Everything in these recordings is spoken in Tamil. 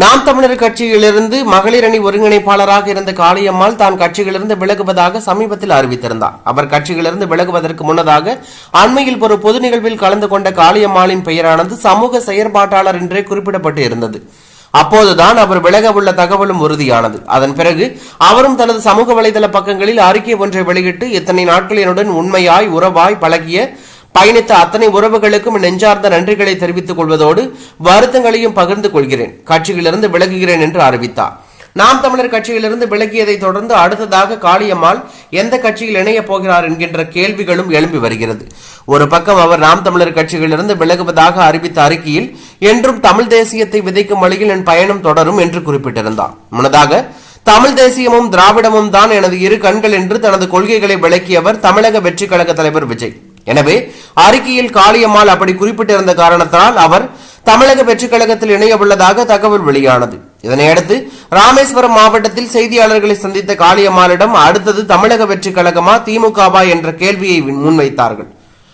நாம் தமிழர் கட்சியிலிருந்து மகளிர் அணி ஒருங்கிணைப்பாளராக இருந்த காளியம்மாள் தான் கட்சியிலிருந்து விலகுவதாக சமீபத்தில் அறிவித்திருந்தார். அவர் கட்சியிலிருந்து விலகுவதற்கு முன்னதாக அண்மையில் ஒரு பொது நிகழ்வில் கலந்து கொண்ட காளியம்மாளின் பெயரானது சமூக செயற்பாட்டாளர் என்றே குறிப்பிடப்பட்டு இருந்தது. அப்போதுதான் அவர் விலக உள்ள தகவலும் உறுதியானது. அதன் பிறகு அவரும் தனது சமூக வலைதள பக்கங்களில் அறிக்கை ஒன்றை வெளியிட்டு இத்தனை நாட்கள் என்னுடன் உண்மையாய் உறவாய் பழகிய பயணித்த அத்தனை உறவுகளுக்கும் நெஞ்சார்ந்த நன்றிகளை தெரிவித்துக் கொள்வதோடு வருத்தங்களையும் பகிர்ந்து கொள்கிறேன். கட்சியிலிருந்து விலகுகிறேன் என்று அறிவித்தார். நாம் தமிழர் கட்சியிலிருந்து விலகியதை தொடர்ந்து அடுத்ததாக காளியம்மாள் எந்த கட்சியில் இணையப் போகிறார் என்கின்ற கேள்விகளும் எழும்பி வருகிறது. ஒரு பக்கம் அவர் நாம் தமிழர் கட்சியிலிருந்து விலகுவதாக அறிவித்த அறிக்கையில் என்றும் தமிழ் தேசியத்தை விதைக்கும் வழியில் என் பயணம் தொடரும் என்று குறிப்பிட்டிருந்தார். முன்னதாக தமிழ் தேசியமும் திராவிடமும் தான் எனது இரு கண்கள் என்று தனது கொள்கைகளை விளக்கியவர் தமிழக வெற்றி கழக தலைவர் விஜய். எனவே அறிக்கையில் காளியம்மாள் அப்படி குறிப்பிட்டிருந்த காரணத்தால் அவர் தமிழக வெற்றி கழகத்தில் இணைய உள்ளதாக தகவல் வெளியானது. இதனையடுத்து ராமேஸ்வரம் மாவட்டத்தில் செய்தியாளர்களை சந்தித்த காளியம்மாளிடம் அடுத்தது தமிழக வெற்றிக் கழகமா திமுகவா என்ற கேள்வியை முன்வைத்தார்கள்.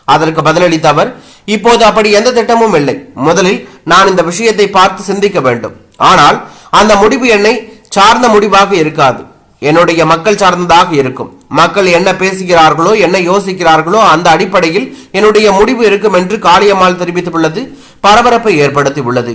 அதற்கு பதிலளித்த அவர் இப்போது அப்படி எந்த திட்டமும் இல்லை. முதலில் நான் இந்த விஷயத்தை பார்த்து சிந்திக்க வேண்டும். ஆனால் அந்த முடிவு என்னை சார்ந்த முடிவாக இருக்காது. என்னுடைய மக்கள் சார்ந்ததாக இருக்கும். மக்கள் என்ன பேசுகிறார்களோ என்ன யோசிக்கிறார்களோ அந்த அடிப்படையில் என்னுடைய முடிவு இருக்கும் என்று காளியம்மாள் தெரிவித்துள்ளது பரபரப்பை ஏற்படுத்தி உள்ளது